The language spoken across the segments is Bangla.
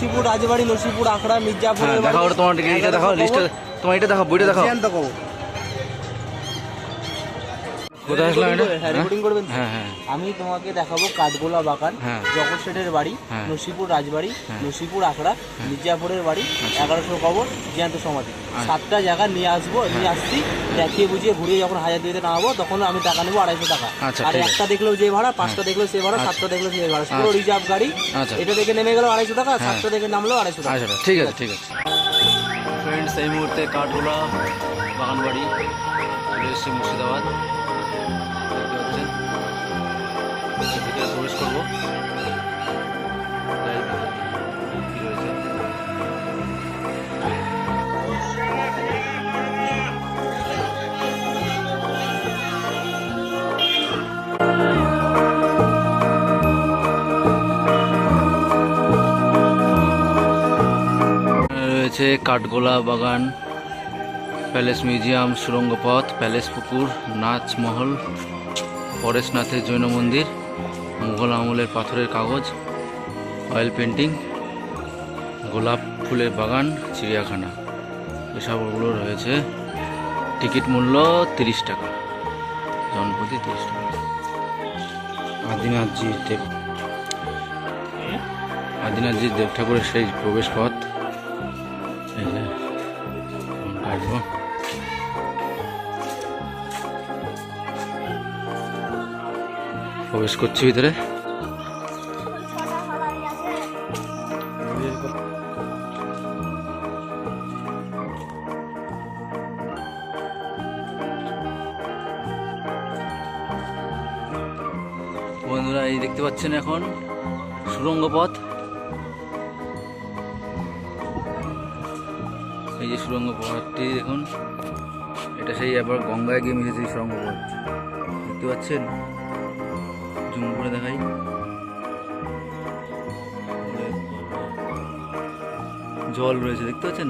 বাড়ি নসিপুর রাজবাড়ি নসিপুর আখড়া মির্জাপুর দেখো দেখাও তোমার এটা দেখাও লিস্টটা তোমার এটা দেখাও বইটা দেখাও। কোথায় আসলাম এটা হ্যাঁ করবেন হ্যাঁ হ্যাঁ আমি তোমাকে দেখাবো কাঠগোলা বাগান হ্যাঁ। জগৎ শেঠের বাড়ি। নসিপুর রাজবাড়ি। নসিপুর আখড়া মির্জাপুরের বাড়ি এগারোশো কবর জ্যান্ত সমাধি আচ্ছা। সাতটা জায়গা নিয়ে আসব নিয়ে আসছি দেখিয়ে বুঝিয়ে ঘুরিয়ে যখন হাজার দুইতে নামাবো তখন আমি টাকা নেব আড়াইশো টাকা আচ্ছা, আর একটা দেখলেও যে ভাড়া পাঁচটা দেখলেও সে ভাড়া আচ্ছা। সাতটা দেখলেও সে ভাড়া পুরো আচ্ছা। রিজার্ভ গাড়ি আচ্ছা। এটা দেখে নেমে গেল আড়াইশো টাকা। সাতটা দেখে নামলো আড়াইশো টাকা আচ্ছা ঠিক আছে ঠিক আছে ফ্রেন্ডস এই মুহূর্তে কাঠগোলা বাগানবাড়ি চলে এসেছি মুর্শিদাবাদ করব। রয়েছে কাঠগোলা বাগান, প্যালেস মিউজিয়াম সুরঙ্গ পথ প্যালেস পুকুর নাচ মহল পরেশনাথের জৈন মন্দির মুঘল আমলের পাথরের কাগজ অয়েল পেন্টিং গোলাপ ফুলের বাগান, চিড়িয়াখানা। এসবগুলো রয়েছে। টিকিট মূল্য তিরিশ টাকা। জনপ্রতি তিরিশ টাকা। আদিনাথজি দেব আদিনাথজি দেব ঠাকুরের সেই প্রবেশ পথ প্রবেশ করছি ভিতরে। বন্ধুরা, এই দেখতে পাচ্ছেন এখন সুরঙ্গ পথ এই যে সুরঙ্গ পথটি দেখুন। এটা সেই আবার গঙ্গায় গিয়ে মিশেছে সুরঙ্গ পথ দেখতে পাচ্ছেন? জুম করে দেখাই। জল রয়েছে, দেখতে পাচ্ছেন?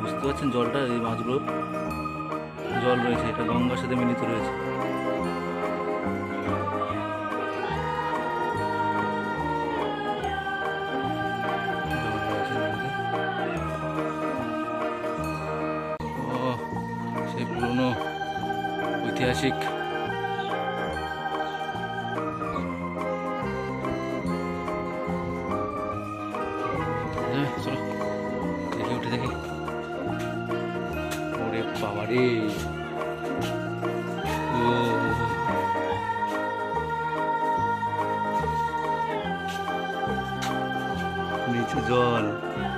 বুঝতে পারছেন জলটা, এই মাছগুলো? জল রয়েছে, এটা গঙ্গার সাথে মিলিত রয়েছে। সেই ঐতিহাসিক নিচে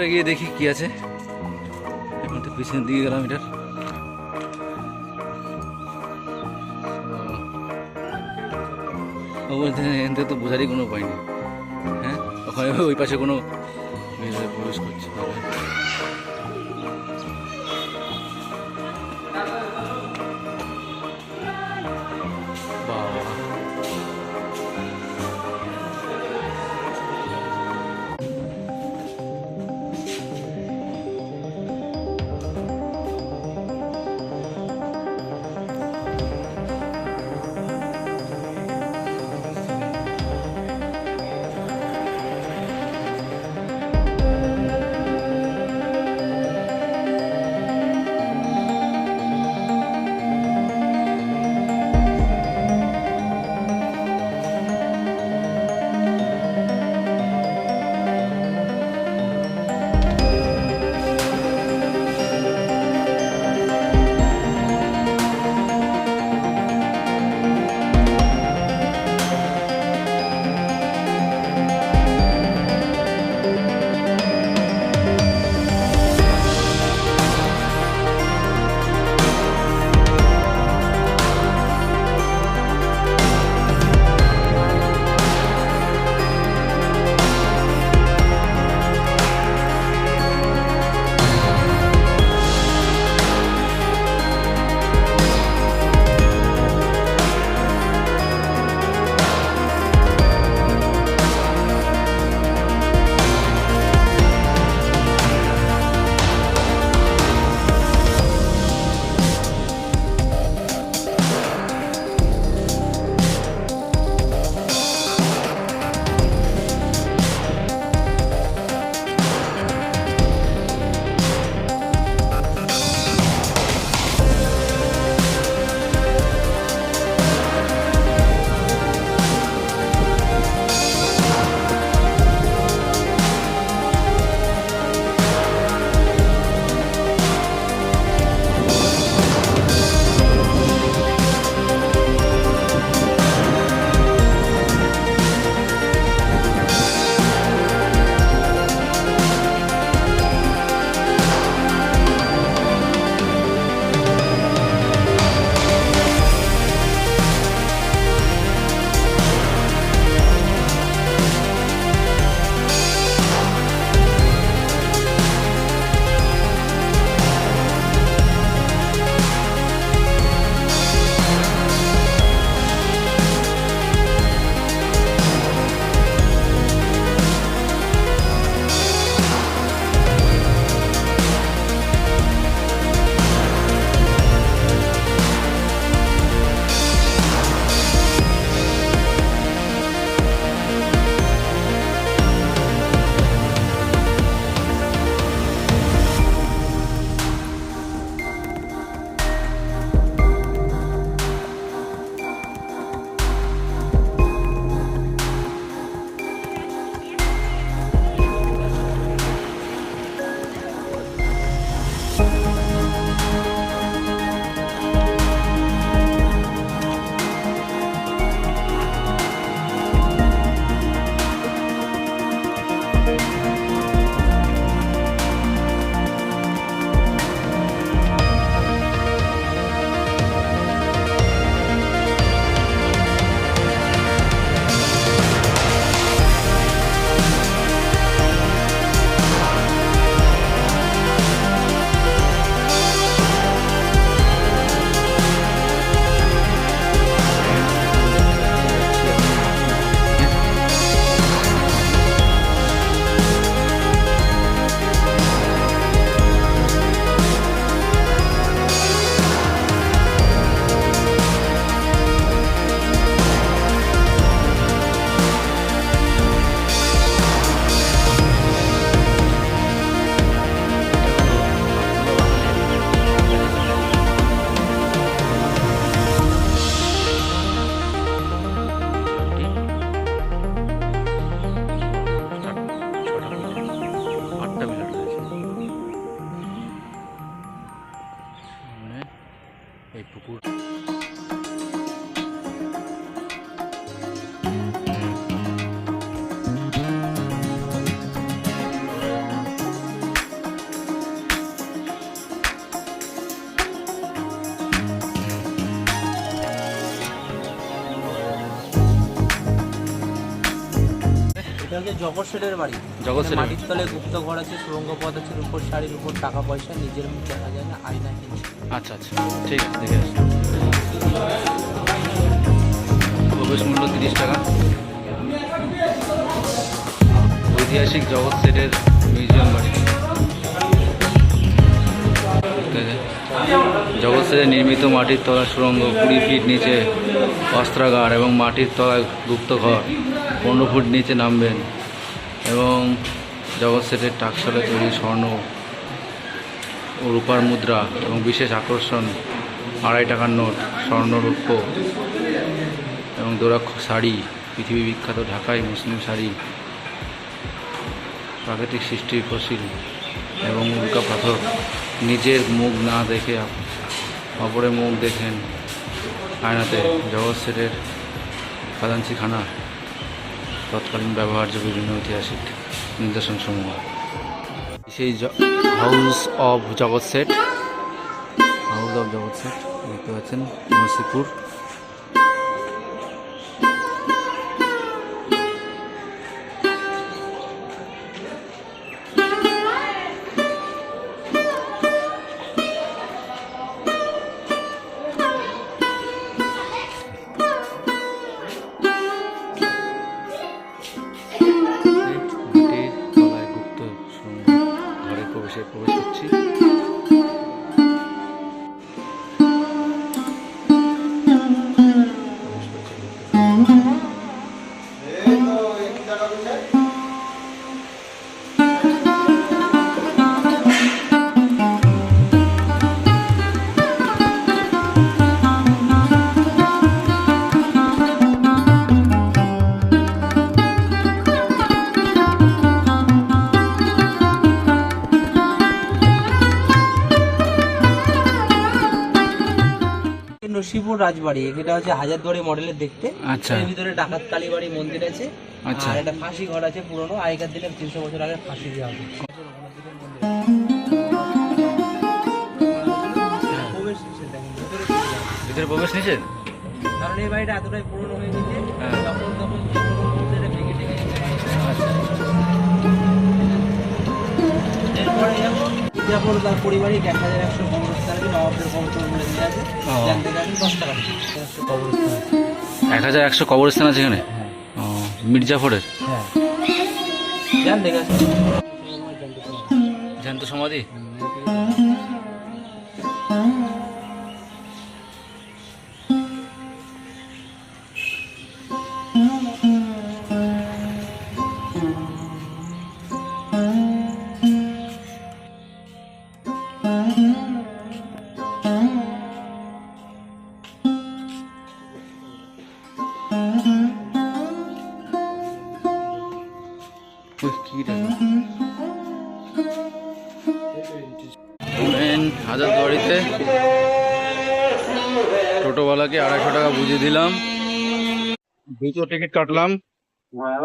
ওটা গিয়ে দেখি কি আছে। এখন তো পিছনের দিকে গেলাম এটার। ও বলছে, এখান থেকে তো বোঝারই কোনো উপায় নেই। হ্যাঁ? ওখানে ওই পাশে কোনো হচ্ছে জগৎ শেঠের বাড়ি। জগৎ শেঠের মাটির তলে গুপ্ত ঘর আছে সুরঙ্গ পথ আছে উপর শাড়ির উপর টাকা পয়সা নিজের মুখ দেখা যায় না আয়না কিনছে। আচ্ছা আচ্ছা। ঠিক আছে দেখে আসি প্রবেশ মূল্য তিরিশ টাকা। ঐতিহাসিক জগৎ সেটের মিউজিয়াম বাড়ি। জগৎ সেটের নির্মিত মাটির তলা সুড়ঙ্গ কুড়ি ফিট নিচে অস্ত্রাগার এবং মাটির তলায় গুপ্তঘর পনেরো ফুট নিচে নামবেন এবং জগৎ সেটের টাকশালে তৈরি স্বর্ণ ও রূপার মুদ্রা এবং বিশেষ আকর্ষণ আড়াই টাকার নোট স্বর্ণ রূপ্য এবং দোরাক্ষ শাড়ি, পৃথিবী বিখ্যাত ঢাকায় মুসলিম শাড়ি, প্রাকৃতিক সৃষ্টির ফসিল এবং উল্কা পাথর। নিজের মুখ না দেখে অপরের মুখ দেখেন আয়নাতে জগৎ সেটের খাজাঞ্চি খানা তৎকালীন ব্যবহার্য বিভিন্ন ঐতিহাসিক নিদর্শন সমূহ সেই house of Jagat Seth house of Jagat Seth দেখতে পাচ্ছেন নসিপুর ঘরে প্রবেশে প্রবেশ করছি নসিপুর রাজবাড়ি এটা হচ্ছে হাজারদুয়ারি মডেলের দেখতে আচ্ছা। এর ভিতরে ডাকাত কালীবাড়ি মন্দির আছে আচ্ছা। আর একটা ফাঁসি ঘর আছে পুরনো আগেকার দিনে তিনশো বছর আগে ফাঁসি দেওয়া হবে নিষেধ ভেতরে প্রবেশ নিচে কারণ এই বাড়িটা এতটাই পুরনো হয়ে গেছে হ্যাঁ। তখন তখন ভেঙে টেঙে চলে যাবে। এরপরে তার পরিবারিক এক হাজার একশো কবরস্থান আছে নবাবদের কবরস্থান বলে দিয়ে আছে। জানতে গেছেন দশ টাকা একশো কবরস্থান এক হাজার একশো কবরস্থান আছে এখানে? হ্যাঁ। মির্জাফরের? হ্যাঁ। জান দেখে জ্যান্ত সমাধি? হাজারদুয়ারিতে টোটোওয়ালাকে আড়াইশো টাকা বুঝিয়ে দিলাম। দুটো টিকিট কাটলাম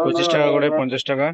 পঁচিশ টাকা করে পঞ্চাশ টাকা।